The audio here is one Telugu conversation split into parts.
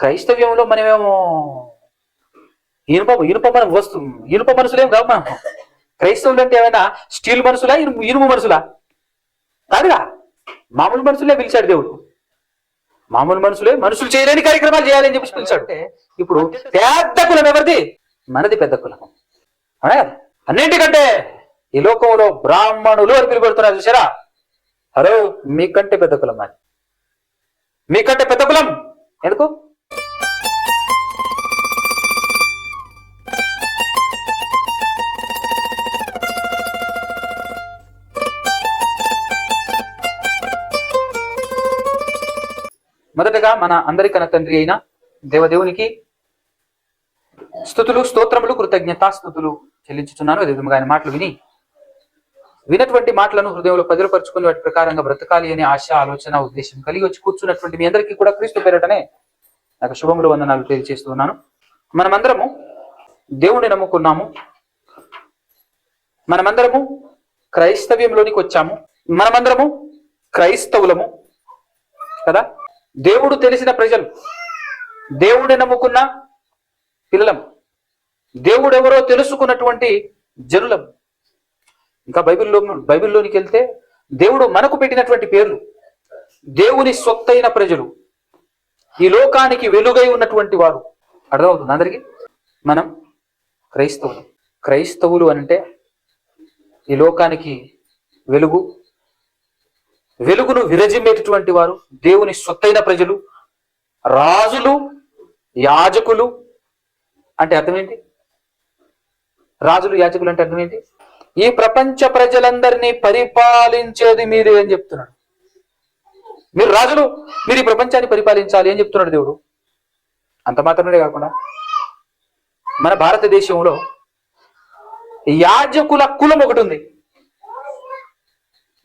క్రైస్తవ్యంలో మనమేమో ఇనుప ఇనుప మన వస్తు ఇనుప మనుషులేం కావు మనం. క్రైస్తవులు అంటే ఏమైనా స్టీల్ మనుషులా ఇనుము ఇనుము మనుషులా కాదుగా. మామూలు మనుషులే పిలిచాడు దేవుడు. మామూలు మనుషులే మనుషులు చేయలేని కార్యక్రమాలు చేయాలని చెప్పి పిలిచాడు. ఇప్పుడు పెద్ద కులం ఎవరిది? మనది పెద్ద కులం. అవునా కదా? అన్నింటికంటే ఈ లోకంలో బ్రాహ్మణులు అని పిలుపెడుతున్నారు చూసారా హలో మీకంటే పెద్ద కులం అది. మీకంటే పెద్ద కులం. ఎందుకు? మొదటగా మన అందరికన్న తండ్రి అయిన దేవదేవునికి స్థుతులు స్తోత్రములు కృతజ్ఞతా స్థుతులు చెల్లించుచున్నాను. అదే విధంగా ఆయన మాటలు విని వినటువంటి మాటలను హృదయంలో పదిలపరుచుకుని వాటి ప్రకారంగా బ్రతకాలి అనే ఆశ ఆలోచన ఉద్దేశం కలిగి వచ్చి కూర్చున్నటువంటి మీ అందరికీ కూడా క్రీస్తు పేరటనే నాకు శుభములు వందనాలు తెలియజేస్తున్నాను. మనమందరము దేవుణ్ణి నమ్ముకున్నాము. మనమందరము క్రైస్తవ్యంలోనికి వచ్చాము. మనమందరము క్రైస్తవులము. కదా? దేవుడు తెలిసిన ప్రజలు. దేవుడిని నమ్ముకున్న పిల్లలం. దేవుడు ఎవరో తెలుసుకున్నటువంటి జనులం. ఇంకా బైబిల్లో బైబిల్లోనికి వెళ్తే దేవుడు మనకు పెట్టినటువంటి పేర్లు. దేవుని సొత్తైన ప్రజలు. ఈ లోకానికి వెలుగై ఉన్నటువంటి వారు. అర్థమవుతుంది అందరికీ? మనం క్రైస్తవులు. క్రైస్తవులు అంటే ఈ లోకానికి వెలుగు వెలుగును విరజిమ్మేటటువంటి వారు దేవుని సొత్తైన ప్రజలు రాజులు యాజకులు అంటే అర్థమేంటి? రాజులు యాజకులు అంటే అర్థమేంటి? ఈ ప్రపంచ ప్రజలందరినీ పరిపాలించేది మీరే అని చెప్తున్నాడు. మీరు రాజులు మీరు ఈ ప్రపంచాన్ని పరిపాలించాలి అని చెప్తున్నాడు దేవుడు. అంత మాత్రమే కాకుండా మన భారతదేశంలో యాజకుల కులం ఒకటి ఉంది.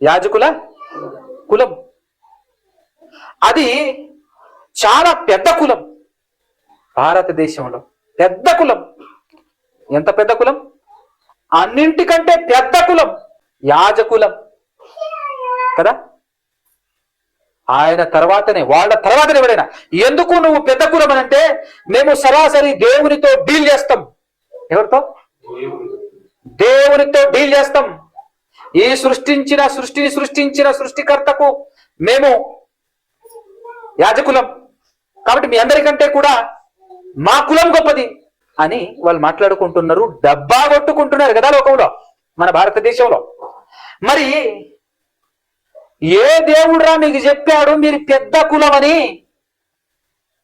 యాజకుల కులం. అది చాలా పెద్ద కులం. భారతదేశంలో పెద్ద కులం. ఎంత పెద్ద కులం? అన్నింటికంటే పెద్ద కులం యాజకులం కదా? ఆయన తర్వాతనే వాళ్ళ తర్వాతనే ఎవరైనా. ఎందుకు నువ్వు పెద్ద కులం అని అంటే మేము సరాసరి దేవునితో డీల్ చేస్తాం. ఎవరితో? దేవునితో డీల్ చేస్తాం. ఏ సృష్టించిన సృష్టిని సృష్టించిన సృష్టికర్తకు మేము యాజకులం. కాబట్టి మీ అందరికంటే కూడా మా కులం గొప్పది అని వాళ్ళు మాట్లాడుకుంటున్నారు డబ్బా కొట్టుకుంటున్నారు కదా లోకంలో మన భారతదేశంలో. మరి ఏ దేవుడురా మీకు చెప్పాడు మీరు పెద్ద కులం అని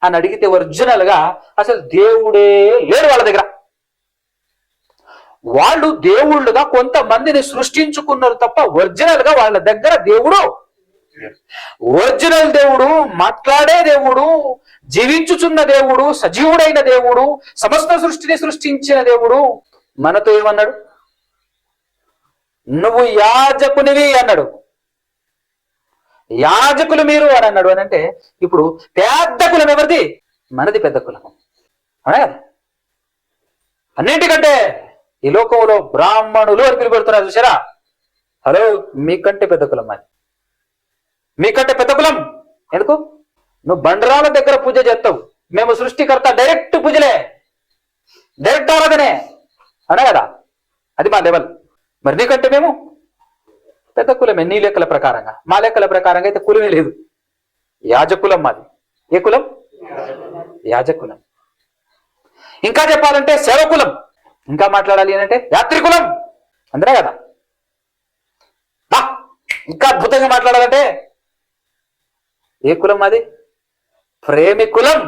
అని అడిగితే ఒరిజినల్గా అసలు దేవుడే లేడు వాళ్ళ దగ్గర. వాళ్ళు దేవుళ్ళుగా కొంతమందిని సృష్టించుకున్నారు తప్ప ఒరిజినల్గా వాళ్ళ దగ్గర దేవుడు ఒరిజినల్ దేవుడు మాట్లాడే దేవుడు జీవించుచున్న దేవుడు సజీవుడైన దేవుడు సమస్త సృష్టిని సృష్టించిన దేవుడు మనతో ఏమన్నాడు? నువ్వు యాజకునివి అన్నాడు. యాజకులు మీరు అని అన్నాడు. అని అంటే ఇప్పుడు పెద్ద కులం ఎవరిది? మనది పెద్ద కులం అవునా కదా? అన్నింటికంటే ఈ లోకంలో బ్రాహ్మణులు అని పిలుపెడుతున్నారు చూసారా హలో మీకంటే పెద్ద కులం అది. మీకంటే పెద్ద కులం. ఎందుకు? నువ్వు బండరాల దగ్గర పూజ చేస్తావు. మేము సృష్టికర్త డైరెక్ట్ పూజలే. డైరెక్ట్ ఆరాధనే. అనే కదా? అది మా లెవెల్. మరి నీకంటే మేము పెద్ద కులమే నీ లెక్కల ప్రకారంగా? మా లెక్కల ప్రకారంగా అయితే కులమే లేదు. యాజకులం మాది ఏ కులం? యాజకులం. ఇంకా చెప్పాలంటే సేవకులం. ఇంకా మాట్లాడాలి అని అంటే యాత్రికులం. అందరే కదా? బా ఇంకా అద్భుతంగా మాట్లాడాలంటే ఏ కులం మాది ప్రేమికులం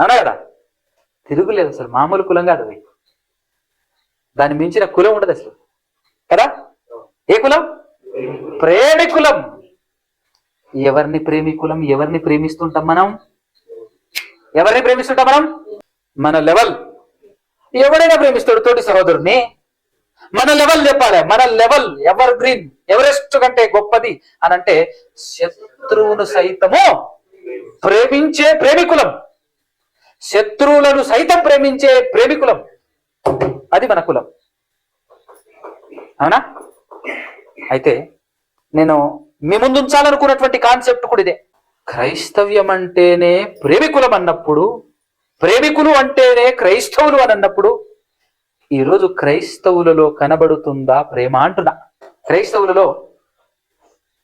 అనా కదా? తిరుగులేదు అసలు మామూలు కులం కాదు అది. దాన్ని మించిన కులం ఉండదు అసలు. కదా? ఏ కులం? ప్రేమికులం ఎవరిని ప్రేమికులం ఎవరిని ప్రేమిస్తుంటాం మనం? ఎవరిని ప్రేమిస్తుంటాం మనం? మన లెవెల్. ఎవడైనా ప్రేమిస్తాడు తోటి సహోదరుని మన లెవెల్ చెప్పాలి మన లెవెల్ ఎవర్ గ్రీన్ ఎవరెస్ట్ కంటే గొప్పది అని అంటే శత్రువును సైతము ప్రేమించే ప్రేమికులం. శత్రువులను సైతం ప్రేమించే ప్రేమికులం. అది మన కులం. అవునా? అయితే నేను మీ ముందు ఉంచాలనుకున్నటువంటి కాన్సెప్ట్ కూడా ఇదే. క్రైస్తవ్యం అంటేనే ప్రేమికులం అన్నప్పుడు ప్రేమికులు అంటేనే క్రైస్తవులు అని అన్నప్పుడు ఈరోజు క్రైస్తవులలో కనబడుతుందా ప్రేమ అంటున్నా. క్రైస్తవులలో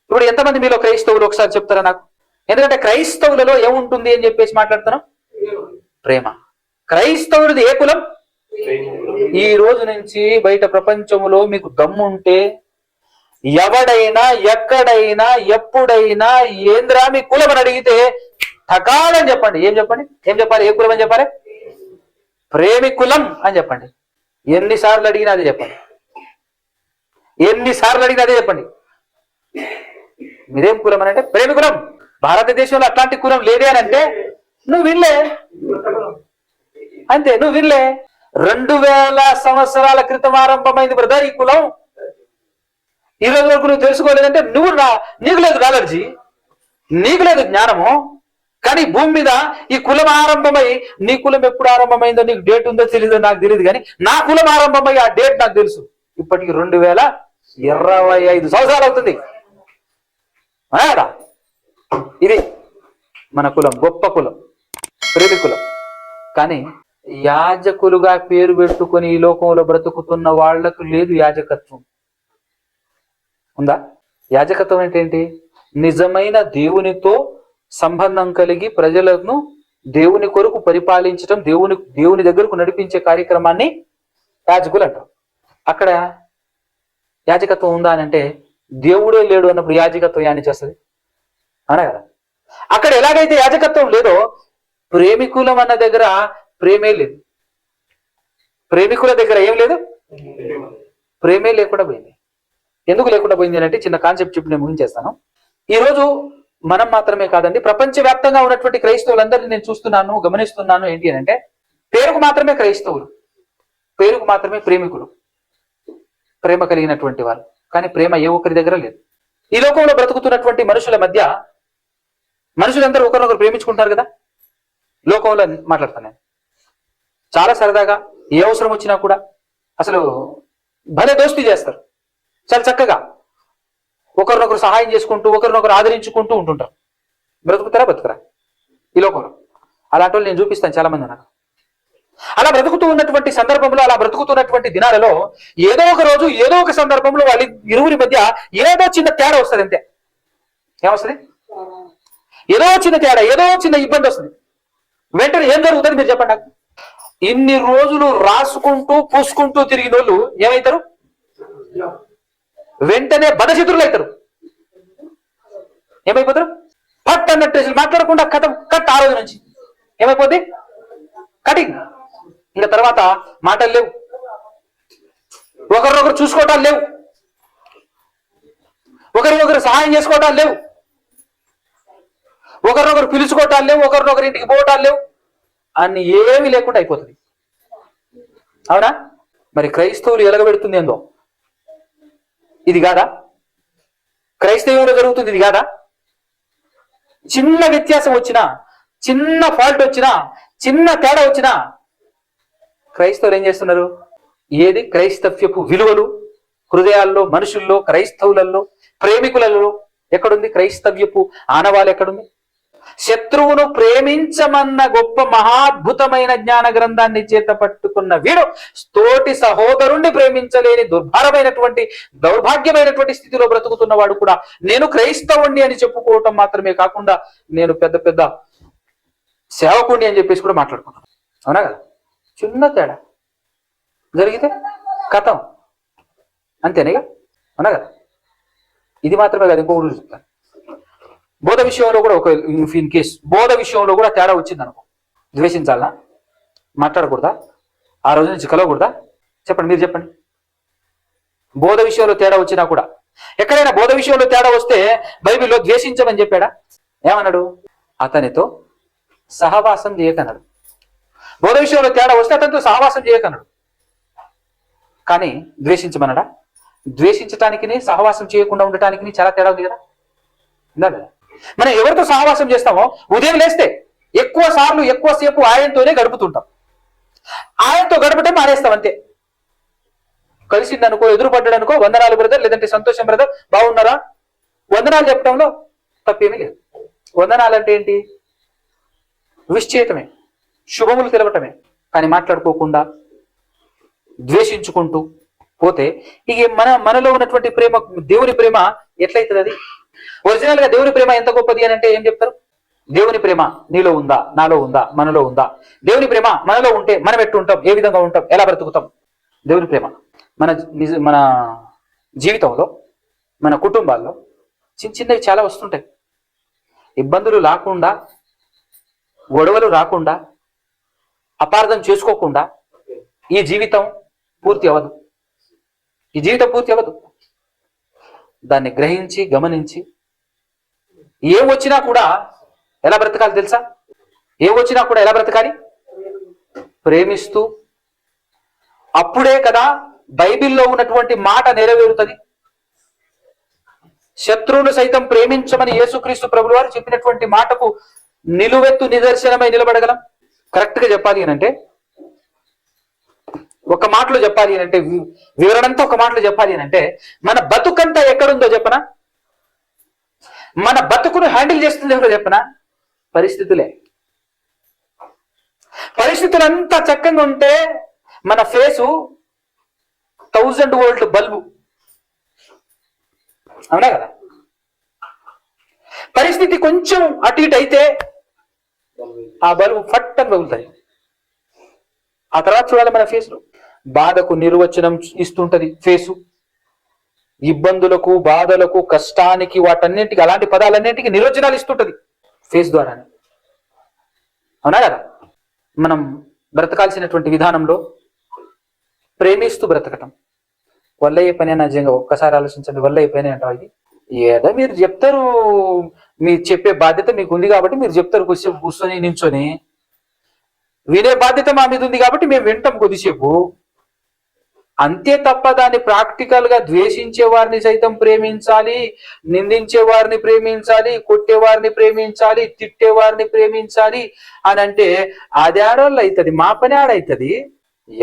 ఇప్పుడు ఎంతమంది మీలో క్రైస్తవులు ఒకసారి చెప్తారా నాకు? ఎందుకంటే క్రైస్తవులలో ఏముంటుంది అని చెప్పేసి మాట్లాడుతున్నాం? ప్రేమ. క్రైస్తవుడిది ఏ కులం? ఈ రోజు నుంచి బయట ప్రపంచంలో మీకు దమ్ముంటే ఎవడైనా ఎక్కడైనా ఎప్పుడైనా ఏంద్రా మీ కులం అని అడిగితే సకాలం చెప్పండి. ఏం చెప్పండి? ఏం చెప్పాలి? ఏ కులం అని చెప్పాలి? ప్రేమి కులం అని చెప్పండి. ఎన్నిసార్లు అడిగినా అదే చెప్పండి. ఎన్నిసార్లు అడిగినా అదే చెప్పండి. మీరేం కులం అని అంటే భారతదేశంలో అట్లాంటి కులం లేదే అని అంటే నువ్వు వినలే. అంతే నువ్వు వినలే. రెండు వేల సంవత్సరాల క్రితం ఆరంభమైంది బ్రదర్ ఈ కులం. ఈ రోజు వరకు నువ్వు తెలుసుకోలేదంటే నువ్వు నీకు లేదు నాలెడ్జి. నీకు లేదు జ్ఞానము. కానీ భూమి మీద ఈ కులం ఆరంభమై నీ కులం ఎప్పుడు ఆరంభమైందో నీకు డేట్ ఉందో తెలియదో నాకు తెలియదు కానీ నా కులం ఆరంభమై ఆ డేట్ నాకు తెలుసు. ఇప్పటికి రెండు వేల ఇరవై ఐదు సంవత్సరాలు అవుతుంది. ఇది మన కులం గొప్ప కులం ప్రేమి కులం. కానీ యాజకులుగా పేరు పెట్టుకొని ఈ లోకంలో బ్రతుకుతున్న వాళ్ళకు లేదు యాజకత్వం. ఉందా? యాజకత్వం అంటే ఏంటి? నిజమైన దేవునితో సంబంధం కలిగి ప్రజలను దేవుని కొరకు పరిపాలించడం దేవుని దేవుని దగ్గరకు నడిపించే కార్యక్రమాన్ని యాజకులు అంటారు. అక్కడ యాజకత్వం ఉందా అని అంటే దేవుడే లేడు అన్నప్పుడు యాజకత్వం యాని చేస్తుంది? అవునా కదా? అక్కడ ఎలాగైతే యాజకత్వం లేదో ప్రేమికులం అన్న దగ్గర ప్రేమే లేదు. ప్రేమికుల దగ్గర ఏం లేదు? ప్రేమే లేకుండా పోయింది. ఎందుకు లేకుండా పోయింది అని అంటే చిన్న కాన్సెప్ట్ చెప్పి నేను ముగించేస్తాను. ఈ రోజు మనం మాత్రమే కాదండి ప్రపంచవ్యాప్తంగా ఉన్నటువంటి క్రైస్తవులందరినీ నేను చూస్తున్నాను గమనిస్తున్నాను ఏంటి అని అంటే పేరుకు మాత్రమే క్రైస్తవులు పేరుకు మాత్రమే ప్రేమికులు ప్రేమ కలిగినటువంటి వారు. కానీ ప్రేమ ఏ ఒక్కరి దగ్గర లేదు. ఈ లోకంలో బ్రతుకుతున్నటువంటి మనుషుల మధ్య మనుషులందరూ ఒకరినొకరు ప్రేమించుకుంటారు కదా? లోకంలో మాట్లాడతాను నేను. చాలా సరదాగా ఏ అవసరం వచ్చినా కూడా అసలు భలే దోస్తీ చేస్తారు. చాలా చక్కగా. ఒకరినొకరు సహాయం చేసుకుంటూ ఒకరినొకరు ఆదరించుకుంటూ ఉంటుంటారు. బ్రతుకుతారా? బ్రతుకరా ఈ లోకంలో. అలాంటి వాళ్ళు నేను చూపిస్తాను చాలా మంది నాకు. అలా బ్రతుకుతూ ఉన్నటువంటి సందర్భంలో అలా బ్రతుకుతున్నటువంటి దినాలలో ఏదో ఒక రోజు ఏదో ఒక సందర్భంలో వాళ్ళ ఇరువురి మధ్య ఏదో చిన్న తేడా వస్తుంది అంతే. ఏమొస్తుంది? ఏదో చిన్న తేడా ఏదో చిన్న ఇబ్బంది వస్తుంది. వెంటనే ఏం జరుగుతుంది మీరు చెప్పండి నాకు. ఇన్ని రోజులు రాసుకుంటూ పూసుకుంటూ తిరిగిన వాళ్ళు ఏమవుతారు వెంటనే బదశత్రులు అవుతారు. ఏమైపోతారు? పట్ అన్నట్టు మాట్లాడకుండా కథ కట్ ఆ రోజు నుంచి. ఏమైపోద్ది? కటింగ్. ఇంకా తర్వాత మాటలు లేవు. ఒకరినొకరు చూసుకోవటాలు లేవు. ఒకరినొకరు సహాయం చేసుకోవటాలు లేవు. ఒకరినొకరు పిలుచుకోవటాలు లేవు. ఒకరినొకరు ఇంటికి పోవటాలు లేవు. అన్ని ఏమీ లేకుండా అయిపోతుంది. అవునా? మరి క్రైస్తవులు ఎలగబెడుతుంది ఏందో? ఇది కాదా? క్రైస్తవంలో జరుగుతుంది ఇది కాదా? చిన్న వ్యత్యాసం వచ్చినా చిన్న ఫాల్ట్ వచ్చినా చిన్న తేడా వచ్చినా క్రైస్తవులు ఏం చేస్తున్నారు? ఏది? క్రైస్తవ్యపు విలువలు హృదయాల్లో మనుషుల్లో క్రైస్తవులలో ప్రేమికులలో ఎక్కడుంది? క్రైస్తవ్యపు ఆనవాలు ఎక్కడుంది? శత్రువును ప్రేమించమన్న గొప్ప మహాద్భుతమైన జ్ఞాన గ్రంథాన్ని చేత పట్టుకున్న వీడు తోటి సహోదరుణ్ణి ప్రేమించలేని దుర్భరమైనటువంటి దౌర్భాగ్యమైనటువంటి స్థితిలో బ్రతుకుతున్న వాడు కూడా నేను క్రైస్తవుణ్ణి అని చెప్పుకోవటం మాత్రమే కాకుండా నేను పెద్ద పెద్ద సేవకుణ్ణి అని చెప్పేసి కూడా మాట్లాడుకున్నాను. అవునా కదా? చిన్న తేడా. జరిగితే కథం. అంతేనా అవునా కదా? ఇది మాత్రమే కాదు ఇంకొకటి చెప్తాను. బోధ విషయంలో కూడా ఒక ఇన్ కేస్ బోధ విషయంలో కూడా తేడా వచ్చింది అనుకో ద్వేషించాలనా మాట్లాడకూడదా? ఆ రోజు నుంచి కలవకూడదా? చెప్పండి మీరు చెప్పండి. బోధ విషయంలో తేడా వచ్చినా కూడా. ఎక్కడైనా బోధ విషయంలో తేడా వస్తే బైబిల్లో ద్వేషించమని చెప్పాడా? ఏమన్నాడు? అతనితో సహవాసం చేయకన్నాడు. బోధ విషయంలో తేడా వస్తే అతనితో సహవాసం చేయకన్నాడు. కానీ ద్వేషించమన్నాడా? ద్వేషించటానికి సహవాసం చేయకుండా ఉండటానికి చాలా తేడా ఉంది కదా? ఉందా లేదా? మనం ఎవరితో సహవాసం చేస్తామో ఉదయం లేస్తే ఎక్కువ సార్లు ఎక్కువసేపు ఆయనతోనే గడుపుతుంటాం. ఆయనతో గడపటం మానేస్తాం అంతే. కలిసింది అనుకో ఎదురుపడ్డాడు అనుకో వందనాలు బ్రదర్ లేదంటే సంతోషం బ్రదర్ బాగున్నారా? వందనాలు చెప్పడంలో తప్పేమీ లేదు. వందనాలంటే ఏంటి? విష్ చేయటమే శుభములు తెలవటమే. కానీ మాట్లాడుకోకుండా ద్వేషించుకుంటూ పోతే ఇక మన మనలో ఉన్నటువంటి ప్రేమ దేవుని ప్రేమ ఎట్లయితుంది అది? ఒరిజినల్గా దేవుని ప్రేమ ఎంత గొప్పది అని అంటే ఏం చెప్తారు? దేవుని ప్రేమ నీలో ఉందా? నాలో ఉందా? మనలో ఉందా? దేవుని ప్రేమ మనలో ఉంటే మనం ఎట్టు ఉంటాం? ఏ విధంగా ఉంటాం? ఎలా బ్రతుకుతాం? దేవుని ప్రేమ మన మన జీవితంలో మన కుటుంబాల్లో చిన్న చిన్నవి చాలా వస్తుంటాయి. ఇబ్బందులు రాకుండా గొడవలు రాకుండా అపార్థం చేసుకోకుండా ఈ జీవితం పూర్తి అవ్వదు. ఈ జీవితం పూర్తి అవ్వదు. దాన్ని గ్రహించి గమనించి. ఏం వచ్చినా కూడా ఎలా బ్రతకాలి తెలుసా? ఏం వచ్చినా కూడా ఎలా బ్రతకాలి? ప్రేమిస్తూ. అప్పుడే కదా బైబిల్లో ఉన్నటువంటి మాట నెరవేరుతుంది. శత్రువును సైతం ప్రేమించమని యేసుక్రీస్తు ప్రభులు వారు చెప్పినటువంటి మాటకు నిలువెత్తు నిదర్శనమై నిలబడగలం. కరెక్ట్గా చెప్పాలి అని అంటే ఒక మాటలో చెప్పాలి అని అంటే వివరణంతా ఒక మాటలో చెప్పాలి అని అంటే మన బతుకంతా ఎక్కడుందో చెప్పనా? మన బతుకును హ్యాండిల్ చేస్తుంది ఎవరో చెప్పనా? పరిస్థితులే. పరిస్థితులు అంతా చక్కగా ఉంటే మన ఫేసు థౌజండ్ వోల్ట్ బల్బు. అవునా కదా? పరిస్థితి కొంచెం అటు ఇటు అయితే ఆ బల్బు ఫట్ అని పగులుతాయి ఆ తర్వాత చూడాలి మన ఫేస్లో. బాధకు నిర్వచనం ఇస్తుంటది ఫేసు. ఇబ్బందులకు బాధలకు కష్టానికి వాటన్నింటికి అలాంటి పదాలన్నింటికి నిర్వచనాలు ఇస్తుంటది ఫేస్ ద్వారానే. అవునా కదా? మనం బ్రతకాల్సినటువంటి విధానంలో ప్రేమిస్తూ బ్రతకటం. వల్ల ఏ పని నిజంగా ఒక్కసారి ఆలోచించండి వల్ల ఏ పని అంటావు ఇది? ఏదో మీరు చెప్తారు మీరు చెప్పే బాధ్యత మీకు ఉంది కాబట్టి మీరు చెప్తారు కొద్దిసేపు కూర్చొని నించొని. వినే బాధ్యత మా మీద ఉంది కాబట్టి మేము వింటాం కొద్దిసేపు. అంతే తప్ప దాన్ని ప్రాక్టికల్గా ద్వేషించే వారిని సైతం ప్రేమించాలి నిందించే వారిని ప్రేమించాలి కొట్టే వారిని ప్రేమించాలి తిట్టే వారిని ప్రేమించాలి అని అంటే అది ఆడోళ్ళు అవుతుంది మా పని ఆడవుతుంది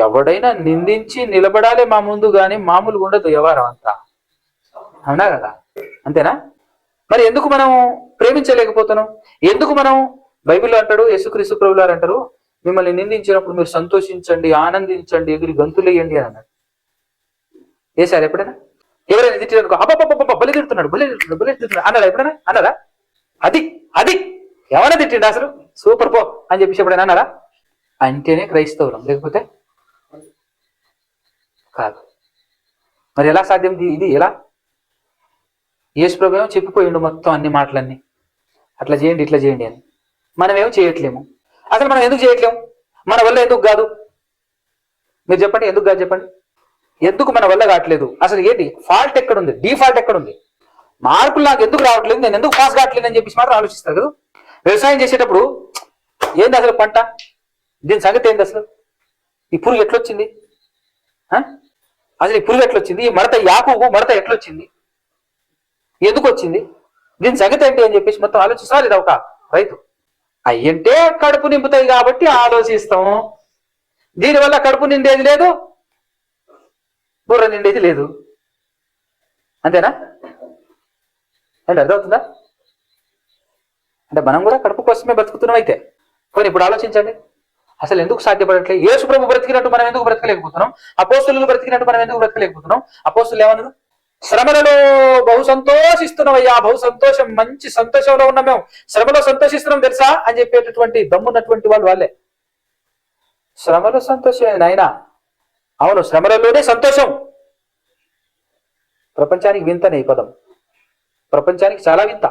ఎవడైనా నిందించి నిలబడాలి మా ముందు గాని మామూలుగా ఉండదు వ్యవహారం అంతా. అవునా కదా? అంతేనా? మరి ఎందుకు మనం ప్రేమించలేకపోతున్నాం? ఎందుకు మనం బైబిల్ అంటాడు యేసుక్రీస్తు ప్రభులారు అంటారు మిమ్మల్ని నిందించినప్పుడు మీరు సంతోషించండి ఆనందించండి ఎగిరి గంతులేయండి అని అన్నాడు. వేసారు ఎప్పుడైనా? ఎవరైనా తిట్టారనుకో అబ్బా బలి తిడుతున్నాడు బలి తిడుతున్నాడు బలి తిడుతున్నాడు అన్నారా ఎప్పుడైనా? అన్నారా అది అది. ఎవరైనా తిట్టిండు అసలు? సూపర్ పో అని చెప్పేసి ఎప్పుడైనా అన్నారా అంటేనే క్రైస్తవులం లేకపోతే? కాదు. మరి ఎలా సాధ్యం ఇది- ఇది ఎలా? యేసు ప్రభు చెప్పిపోయిండు మొత్తం అన్ని మాటలన్నీ. అట్లా చేయండి ఇట్లా చేయండి అని. మనం చేయట్లేము. అసలు మనం ఎందుకు చేయట్లేము? మన వల్ల ఎందుకు కాదు? మీరు చెప్పండి ఎందుకు కాదు చెప్పండి? ఎందుకు మన వల్ల కావట్లేదు? అసలు ఏంటి? ఫాల్ట్ ఎక్కడుంది? డిఫాల్ట్ ఎక్కడుంది? మార్కులు నాకు ఎందుకు రావట్లేదు? నేను ఎందుకు పాస్ కావట్లేదు అని చెప్పేసి మాత్రం ఆలోచిస్తారు. కదా వ్యవసాయం చేసేటప్పుడు ఏంది అసలు పంట? దీని సంగతి ఏంది అసలు? ఈ పురుగు ఎట్లొచ్చింది? అసలు ఈ పురుగు ఎట్లొచ్చింది? ఈ మడత యాకు మడత ఎట్లొచ్చింది? ఎందుకు వచ్చింది? దీని సంగతి ఏంటి అని చెప్పేసి మొత్తం ఆలోచిస్తారు ఇది ఒక రైతు? అయ్యంటే కడుపు నింపుతాయి కాబట్టి ఆలోచిస్తాం. దీనివల్ల కడుపు నిండేది లేదు బుర్ర నిండేది లేదు. అంతేనా? అంటే అర్థమవుతుందా? అంటే మనం కూడా కడుపు కోసమే బతుకుతున్నాం అయితే. కానీ ఇప్పుడు ఆలోచించండి. అసలు ఎందుకు సాధ్యపడట్లేదు యేసు ప్రభు బ్రతికినట్టు మనం ఎందుకు బ్రతకలేకపోతున్నాం? అపోస్తులు బ్రతికినట్టు మనం ఎందుకు బ్రతకలేకపోతున్నాం? అపోస్తులు ఏమన్నారు? శ్రమలలో బహు సంతోషిస్తున్నామయ్యా బహు సంతోషం మంచి సంతోషంలో ఉన్నాం మేము. శ్రమలో సంతోషిస్తున్నాం తెలుసా? అని చెప్పేటటువంటి దమ్మున్నటువంటి వాళ్ళు వాళ్ళే. శ్రమలో సంతోషమే నాయనా. అవును శ్రమలలోనే సంతోషం. ప్రపంచానికి వింతనే ఈ పదం. ప్రపంచానికి చాలా వింత.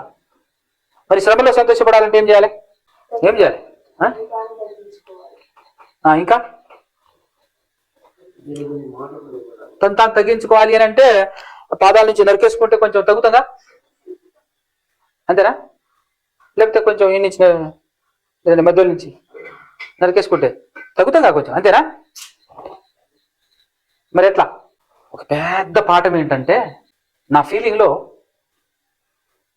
మరి శ్రమలో సంతోషపడాలంటే ఏం చేయాలి? ఏం చేయాలి? ఆ? ఇంకా? తను తాను తగ్గించుకోవాలి అని అంటే పాదాల నుంచి నరికేసుకుంటే కొంచెం తగ్గుతుందా? అంతేనా? లేకపోతే కొంచెం ఈ నుంచి లేదంటే నుంచి నరికేసుకుంటే తగ్గుతుందా కొంచెం? అంతేనా? మరి ఎట్లా? ఒక పెద్ద పాఠం ఏంటంటే నా ఫీలింగ్లో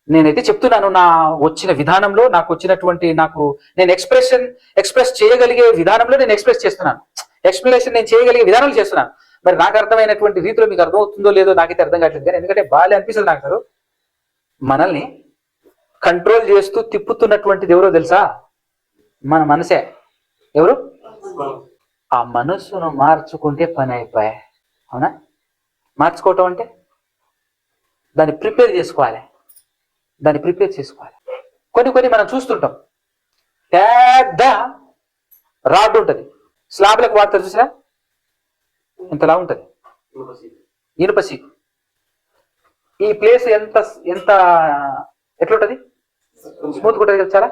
నేనైతే చెప్తున్నాను నా వచ్చిన విధానంలో నాకు వచ్చినటువంటి నాకు నేను ఎక్స్ప్రెషన్ ఎక్స్ప్రెస్ చేయగలిగే విధానంలో నేను ఎక్స్ప్రెస్ చేస్తున్నాను. ఎక్స్ప్లెనేషన్ నేను చేయగలిగే విధానాలు చేస్తున్నాను. మరి నాకు అర్థమైనటువంటి రీతిలో మీకు అర్థమవుతుందో లేదో నాకైతే అర్థం కావట్లేదు. కానీ ఎందుకంటే బాగా అనిపిస్తుంది నాకు మనల్ని కంట్రోల్ చేస్తూ తిప్పుతున్నటువంటిది ఎవరో తెలుసా? మన మనసే. ఎవరు? ఆ మనస్సును మార్చుకుంటే పని అయిపోయా. అవునా? మార్చుకోవటం అంటే దాన్ని ప్రిపేర్ చేసుకోవాలి. దాన్ని ప్రిపేర్ చేసుకోవాలి. కొన్ని కొన్ని మనం చూస్తుంటాం. పెద్ద రాడ్ ఉంటుంది. స్లాబ్లకు వాడతారు చూసినా ఇంతలా ఉంటుంది? ఇనుప సీకు. ఈ ప్లేస్ ఎంత ఎంత ఎట్లుంటుంది? స్మూత్ ఉంటుంది కదా చాలా?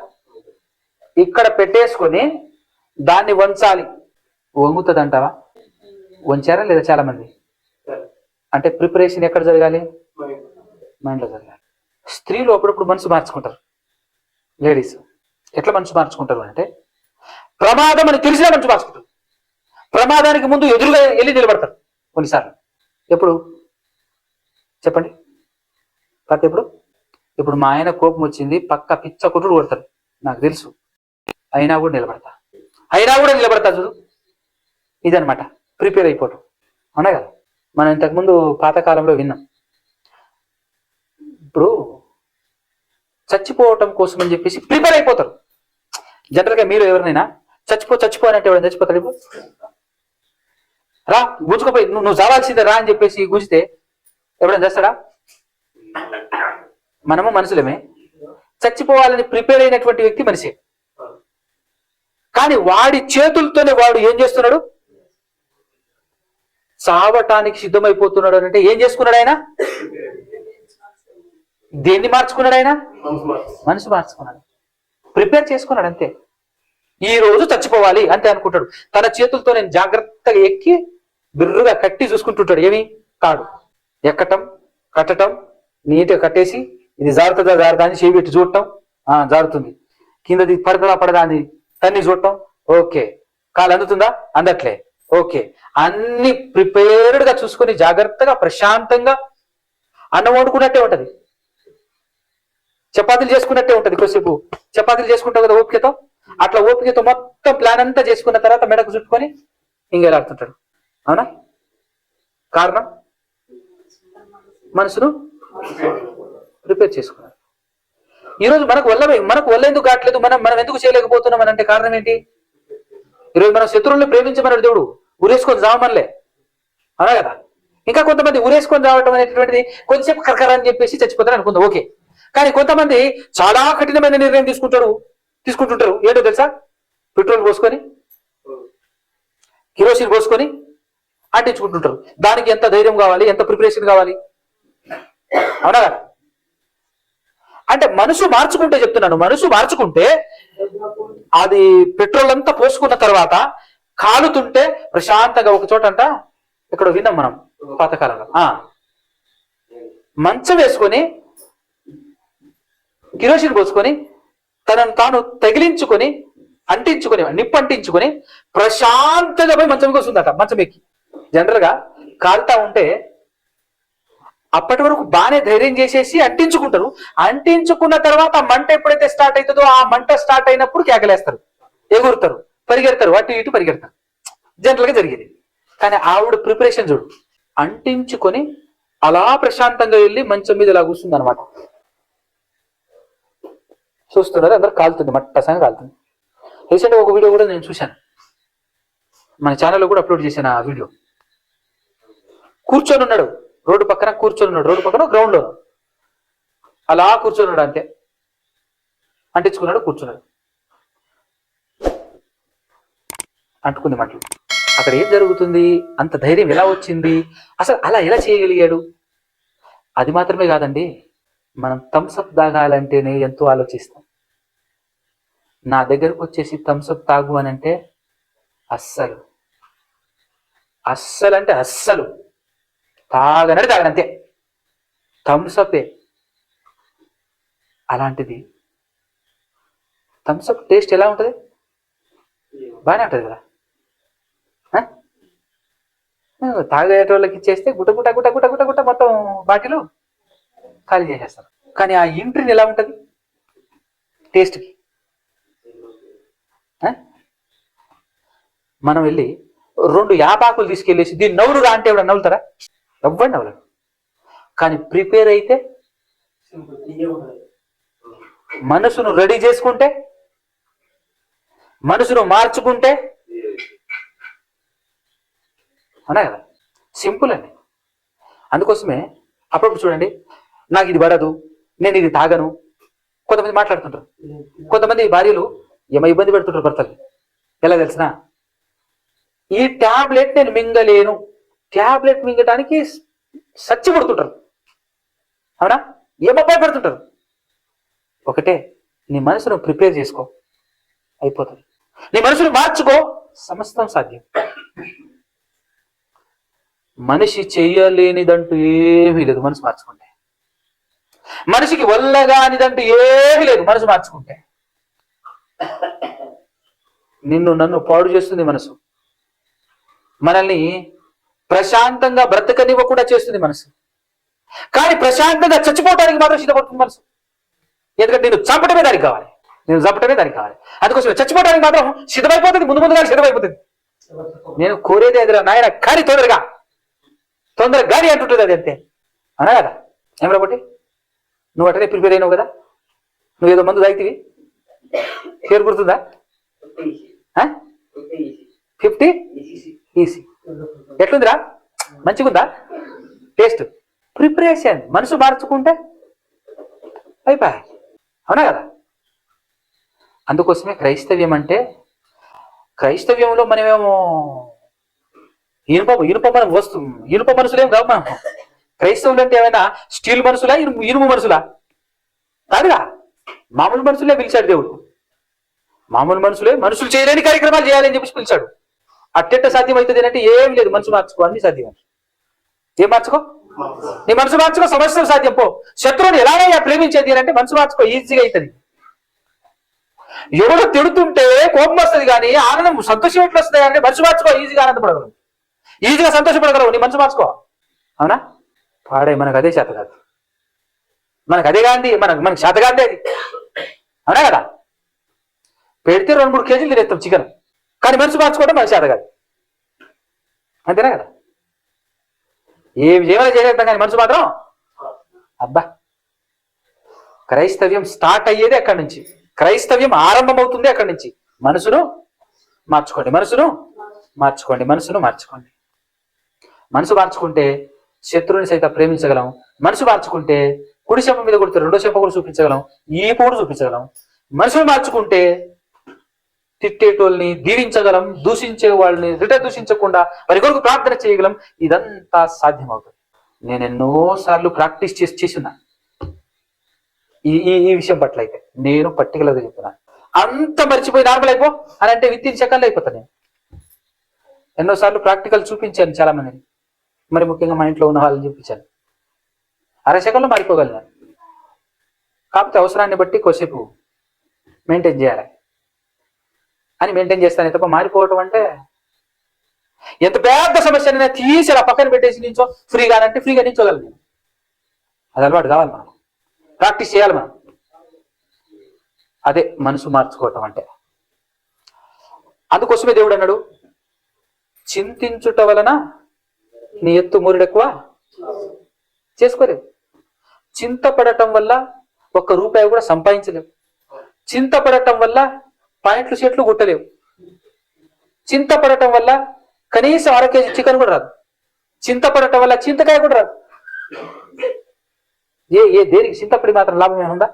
ఇక్కడ పెట్టేసుకొని దాన్ని వంచాలి. వంగుతుంది అంటావా వంచారా లేదా చాలా మంది అంటే ప్రిపరేషన్ ఎక్కడ జరగాలి? మైండ్లో జరగాలి. స్త్రీలు అప్పుడప్పుడు మనసు మార్చుకుంటారు. లేడీస్ ఎట్లా మనసు మార్చుకుంటారు అంటే ప్రమాదం అని తెలిసినా మనసు మార్చుకుంటారు. ప్రమాదానికి ముందు ఎదురుగా వెళ్ళి నిలబడతారు కొన్నిసార్లు. ఎప్పుడు? చెప్పండి. ప్రతి ఎప్పుడు? ఇప్పుడు మా ఆయన కోపం వచ్చింది పక్క పిచ్చ కొట్టుడు కొడతారు నాకు తెలుసు. అయినా కూడా నిలబడతా. అయినా కూడా నిలబడతా చూడు. ఇదనమాట ప్రిపేర్ అయిపోవటం. అవునా కదా? మనం ఇంతకుముందు పాతకాలంలో విన్నాం. ఇప్పుడు చచ్చిపోవటం కోసం అని చెప్పేసి ప్రిపేర్ అయిపోతారు. జనరల్గా మీరు ఎవరినైనా చచ్చిపో చచ్చిపో అంటే ఎవరైనా చచ్చిపోతారు ఇప్పుడు? రా గుంజుకుపోయి నువ్వు నువ్వు చావాల్సిందే రా అని చెప్పేసి గుంజితే ఎవడైనా చేస్తాడా మనము మనుషులమే. చచ్చిపోవాలని ప్రిపేర్ అయినటువంటి వ్యక్తి మనిషే. కానీ వాడి చేతులతోనే వాడు ఏం చేస్తున్నాడు? చావటానికి సిద్ధమైపోతున్నాడు అని అంటే ఏం చేసుకున్నాడు ఆయన? దేన్ని మార్చుకున్నాడు ఆయన? మనసు మార్చుకున్నాడు. ప్రిపేర్ చేసుకున్నాడు అంతే. ఈ రోజు చచ్చిపోవాలి అంతే అనుకుంటాడు. తన చేతులతో నేను జాగ్రత్తగా ఎక్కి బిర్రుగా కట్టి చూసుకుంటుంటాడు. ఏమి? కాడు. ఎక్కటం కట్టటం నీట్గా కట్టేసి ఇది జారుతుందా జారుదా అని చేయి పెట్టి చూడటం. ఆ జారుతుంది. కిందది పడదా పడదా అని తన్ని చూడటం. ఓకే. కాలు అందుతుందా? అందట్లే. ఓకే. అన్ని ప్రిపేర్డ్గా చూసుకొని జాగ్రత్తగా ప్రశాంతంగా అన్నం వండుకున్నట్టే ఉంటది. చపాతీలు చేసుకున్నట్టే ఉంటది కొద్దిసేపు. చపాతీలు చేసుకుంటావు కదా ఓపికతో? అట్లా ఓపికతో మొత్తం ప్లాన్ అంతా చేసుకున్న తర్వాత మెడకు చుట్టుకొని ఇంగేలాడుతుంటాడు అవునా? కారణం? మనసును ప్రిపేర్ చేసుకున్నాడు. ఈరోజు మనకు వల్ల మనకు వల్ల ఎందుకు కావట్లేదు? మనం మనం ఎందుకు చేయలేకపోతున్నాం అని అంటే కారణం ఏంటి? ఈరోజు మనం శత్రువుల్ని ప్రేమించమన్నాడు దేవుడు. ఉరేసుకొని చావమనిలే అవునా కదా? ఇంకా కొంతమంది ఉరేసుకొని రావటం అనేటువంటిది కొంచెంసేపు కరకర అని చెప్పేసి చచ్చిపోతారు అనుకుందాం. ఓకే. కానీ కొంతమంది చాలా కఠినమైన నిర్ణయం తీసుకుంటాడు తీసుకుంటుంటారు. ఏంటో తెలుసా? పెట్రోల్ పోసుకొని కిరోసిన్ పోసుకొని అంటించుకుంటుంటారు. దానికి ఎంత ధైర్యం కావాలి? ఎంత ప్రిపరేషన్ కావాలి? అవునా కదా? అంటే మనసు మార్చుకుంటే చెప్తున్నాను. మనసు మార్చుకుంటే అది పెట్రోల్ అంతా పోసుకున్న తర్వాత కాలుతుంటే ప్రశాంతంగా ఒక చోట అంట ఇక్కడ విన్నాం మనం పాతకాలంలో. ఆ. మంచం వేసుకొని కిరోసిన్ పోసుకొని తనను తాను తగిలించుకొని అంటించుకొని నిప్పు అంటించుకొని ప్రశాంతంగా పోయి మంచం వస్తుందట మంచం ఎక్కి. జనరల్గా కాలుతా ఉంటే అప్పటి వరకు బాగానే ధైర్యం చేసేసి అంటించుకుంటారు. అంటించుకున్న తర్వాత మంట ఎప్పుడైతే స్టార్ట్ అవుతుందో ఆ మంట స్టార్ట్ అయినప్పుడు కేకలేస్తారు ఎగురుతారు. పరిగెడతారు వాటి ఇటు పరిగెడతారు. జనరల్గా జరిగేది. కానీ ఆవిడ ప్రిపరేషన్ చూడు అంటించుకొని అలా ప్రశాంతంగా వెళ్ళి మంచం మీద ఇలా కూర్చుంది అనమాట చూస్తున్నారు అందరు కాలుతుంది మట్టసంగా కాలుతుంది. రీసెంట్ ఒక వీడియో కూడా నేను చూశాను. మన ఛానల్లో కూడా అప్లోడ్ చేశాను ఆ వీడియో. కూర్చొని ఉన్నాడు రోడ్డు పక్కన కూర్చొని ఉన్నాడు రోడ్డు పక్కన గ్రౌండ్లో అలా కూర్చొని ఉన్నాడు అంతే. అంటించుకున్నాడు కూర్చున్నాడు. అంటుకుంది మాటలు అక్కడ ఏం జరుగుతుంది? అంత ధైర్యం ఎలా వచ్చింది? అసలు అలా ఎలా చేయగలిగాడు? అది మాత్రమే కాదండి మనం థమ్స్అప్ తాగాలంటేనే ఎంతో ఆలోచిస్తాం. నా దగ్గరకు వచ్చేసి థమ్స్అప్ తాగు అని అంటే అస్సలు. అస్సలు అంటే అస్సలు. తాగనడి తాగనంతే థమ్స్అప్పే అలాంటిది. థమ్స్అప్ టేస్ట్ ఎలా ఉంటుంది? బాగానే ఉంటుంది కదా? తాగేటోళ్ళకి ఇచ్చేస్తే గుట్ట గుట గుట్ట గుట్ట గుట్ట గుట మొత్తం బాటిలు ఖాళీ చేసేస్తారు. కానీ ఆ ఇంట్రీని ఎలా ఉంటుంది? టేస్ట్కి. మనం వెళ్ళి రెండు యాపాకులు తీసుకెళ్ళేసి దీన్ని నవ్వురుగా అంటే ఎవడ నవ్వుతారా ఎవ్వండి నవ్వలేడు. కానీ ప్రిపేర్ అయితే మనసును రెడీ చేసుకుంటే మనసును మార్చుకుంటే అవునా కదా? సింపుల్ అండి. అందుకోసమే అప్పుడప్పుడు చూడండి నాకు ఇది పడదు నేను ఇది తాగను. కొంతమంది మాట్లాడుతుంటారు. కొంతమంది భార్యలు ఏమో ఇబ్బంది పెడుతుంటారు భర్తలు ఎలా తెలిసిన? ఈ ట్యాబ్లెట్ నేను మింగలేను. ట్యాబ్లెట్ మింగటానికి సచ్చి పడుతుంటారు అవునా? ఏమో భయపడుతుంటారు. ఒకటే నీ మనసును ప్రిపేర్ చేసుకో. అయిపోతుంది. నీ మనసును మార్చుకో. సమస్తం సాధ్యం. మనిషి చేయలేనిదంటూ ఏమీ లేదు. మనసు మార్చుకుంటే. మనిషికి వల్లగానిదంటూ ఏమీ లేదు. మనసు మార్చుకుంటే. నిన్ను నన్ను పాడు చేస్తుంది మనసు. మనల్ని ప్రశాంతంగా బ్రతకనివ్వకుండా చేస్తుంది మనసు. కానీ ప్రశాంతంగా చచ్చిపోవడానికి మాత్రం సిద్ధపడుతుంది మనసు. ఎందుకంటే నేను చంపటమే దానికి కావాలి. నేను చంపటమే దానికి కావాలి. అందుకోసం చచ్చిపోవడానికి మాత్రం సిద్ధమైపోతుంది ముందు ముందుగా సిద్ధమైపోతుంది. నేను కోరేది ఎదురా నాయన కానీ తొందరగా. తొందరగా గాని అంటుంటుంది అది అంతే. అనా కదా? ఏం రాబట్టి నువ్వు అటనే ప్రిపేర్ అయినావు కదా? నువ్వు ఏదో మందు తాగితివి? పేరు గుర్తుందా? ఫిఫ్టీ? ఈసీ. ఎట్లుందిరా? మంచిగుందా? టేస్ట్. ప్రిపరేషన్. మనసు మార్చుకుంటే అయిపోయి. అవునా కదా? అందుకోసమే క్రైస్తవ్యం అంటే క్రైస్తవ్యంలో మనమేమో ఇనుప ఇనుప మన వస్తు ఇనుప మనుషులేం కావు మనం. క్రైస్తవులు అంటే ఏమైనా స్టీల్ మనసులా ఇనుము ఇనుము మనసులా కాదుగా. మామూలు మనుషులే పిలిచాడు దేవుడు. మామూలు మనుషులే మనుషులు చేయలేని కార్యక్రమాలు చేయాలని చెప్పి పిలిచాడు. అట్టెట్ట సాధ్యం అవుతుంది అంటే ఏం లేదు. మనసు మార్చుకో అన్ని సాధ్యం ఏం మార్చుకో? నీ మనసు మార్చుకో సమస్యలు సాధ్యం. పో. శత్రువుని ఎలాగైనా ప్రేమించేది అంటే మనసు మార్చుకో ఈజీగా అవుతుంది. ఎవడో తిడుతుంటే కోపం వస్తుంది కానీ ఆనందం సంతోషం ఎట్లా వస్తుంది అంటే మనసు మార్చుకో ఈజీగా ఆనందపడగలం. ఈజీగా సంతోషపడగలవు నీ మనసు మార్చుకో. అవునా? పాడే మనకు అదే చేత కాదు. మనకు అదే కాంది మనకు మనకు చేత కాంది అది. అవునా కదా? పెడితే రెండు మూడు కేజీలు తినేస్తాం చికెన్. కానీ మనసు మార్చుకోవడం మనకు చేత కాదు. అంతేనా కదా? ఏమి చేయాలో చేసేస్తాం కానీ మనసు మాత్రం అబ్బా! క్రైస్తవ్యం స్టార్ట్ అయ్యేది అక్కడి నుంచి. క్రైస్తవ్యం ఆరంభం అవుతుంది అక్కడి నుంచి. మనసును మార్చుకోండి మనసును మార్చుకోండి మనసును మార్చుకోండి. మనసు మార్చుకుంటే శత్రువుని సైతం ప్రేమించగలం. మనసు మార్చుకుంటే కుడి చెంప మీద కొడితే రెండో చెంప కూడా చూపించగలం. ఈ కూడా చూపించగలం. మనసును మార్చుకుంటే తిట్టేటోళ్ళని దీవించగలం దూషించే వాళ్ళని రిటర్న్ దూషించకుండా వారి కొరకు ప్రార్థన చేయగలం. ఇదంతా సాధ్యమవుతుంది. నేను ఎన్నో సార్లు ప్రాక్టీస్ చేసి చేసిన. ఈ ఈ ఈ విషయం పట్ల అయితే నేను పర్టికులర్గా చెప్తున్నాను అంత మర్చిపోయి నార్మల్ అయిపో అని అంటే విత్ ఇన్ సెకండ్ అయిపోతాను నేను. ఎన్నోసార్లు ప్రాక్టికల్ చూపించాను చాలా మందిని మరి ముఖ్యంగా మా ఇంట్లో ఉన్న వాళ్ళని చూపించాను అర మారిపోగలను కాకపోతే అవసరాన్ని బట్టి కొద్దిసేపు మెయింటైన్ చేయాలి. అని మెయింటైన్ చేస్తాను తప్ప మారిపోవటం అంటే ఎంత పెద్ద సమస్యనైనా తీసి ఆ పక్కన పెట్టేసి నించో ఫ్రీగా అంటే ఫ్రీగా నించోగలను నేను. అది అలవాటు కావాలి మనం ప్రాక్టీస్ చేయాలి మనం. అదే మనసు మార్చుకోవటం అంటే. అందుకోసమే దేవుడు అన్నాడు చింతించుట వలన నీ ఎత్తు మురుడెక్కువ? చేసుకోలేవు చింతపడటం వల్ల ఒక్క రూపాయి కూడా సంపాదించలేవు. చింతపడటం వల్ల పాయింట్లు షీట్లు కుట్టలేవు. చింతపడటం వల్ల కనీసం అర కేజీ చికెన్ కూడా రాదు. చింతపడటం వల్ల చింతకాయ కూడా రాదు. ఏ ఏ దేనికి? చింతపడి మాత్రం లాభం ఏముందా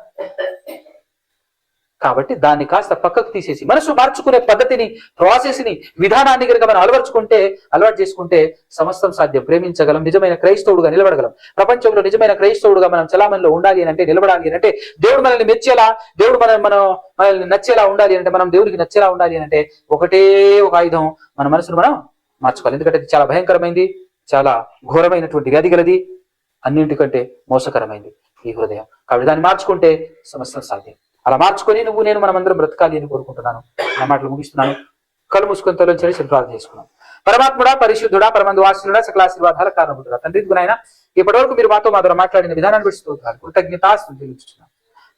కాబట్టి దాన్ని కాస్త పక్కకు తీసేసి మనసు మార్చుకునే పద్ధతిని ప్రాసెస్ని విధానాన్ని కనుక మనం అలవర్చుకుంటే అలవాటు చేసుకుంటే సమస్తం సాధ్యం. ప్రేమించగలం నిజమైన క్రైస్తవుడుగా నిలబడగలం. ప్రపంచంలో నిజమైన క్రైస్తవుడుగా మనం చలామణిలో ఉండాలి అని అంటే నిలబడాలి అని అంటే దేవుడు మనల్ని మెచ్చేలా దేవుడు మనం మనం మనల్ని నచ్చేలా ఉండాలి అని అంటే మనం దేవుడికి నచ్చేలా ఉండాలి అని అంటే ఒకటే ఒక ఆయుధం మన మనసును మనం మార్చుకోవాలి. ఎందుకంటే చాలా భయంకరమైంది చాలా ఘోరమైనటువంటి వ్యాధి గలది అన్నింటికంటే మోసకరమైంది ఈ హృదయం. కాబట్టి దాన్ని మార్చుకుంటే సమస్తం సాధ్యం. అలా మార్చుకొని నువ్వు నేను మనమందరం బ్రతకాలి అని కోరుకుంటున్నాను. నా మాటలు ముగిస్తున్నాను. కళ్ళు మూసుకొని తొలగించని ప్రార్థన చేసుకున్నాను. పరమాత్ముడా పరిశుద్ధుడా పరమందు వాసుడా సకల ఆశీర్వాదాల కారణముడుగా తండ్రి గునైనా ఇప్పటి వరకు మీరు మాతో మాతో మాట్లాడిన విధానాన్ని పెడుతూ కృతజ్ఞతాస్తులు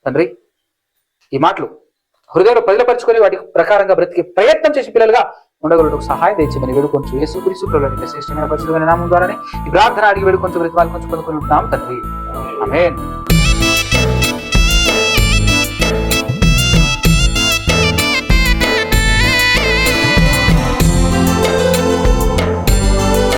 తండ్రి ఈ మాటలు హృదయంలో పదిలపరుచుకొని వాటి ప్రకారంగా బ్రతికి ప్రయత్నం చేసి పిల్లలుగా ఉండగలకు సహాయం తెచ్చిమని వేడుకొంచు యేసు క్రీస్తులోని శ్రేష్టమైన పరిశుభ్రమైన నామం ద్వారానే ఈ ప్రార్థన అడిగి వేడుకొంచు బ్రతి కొంచెం పొందుకుని ఉంటున్నాం తండ్రి.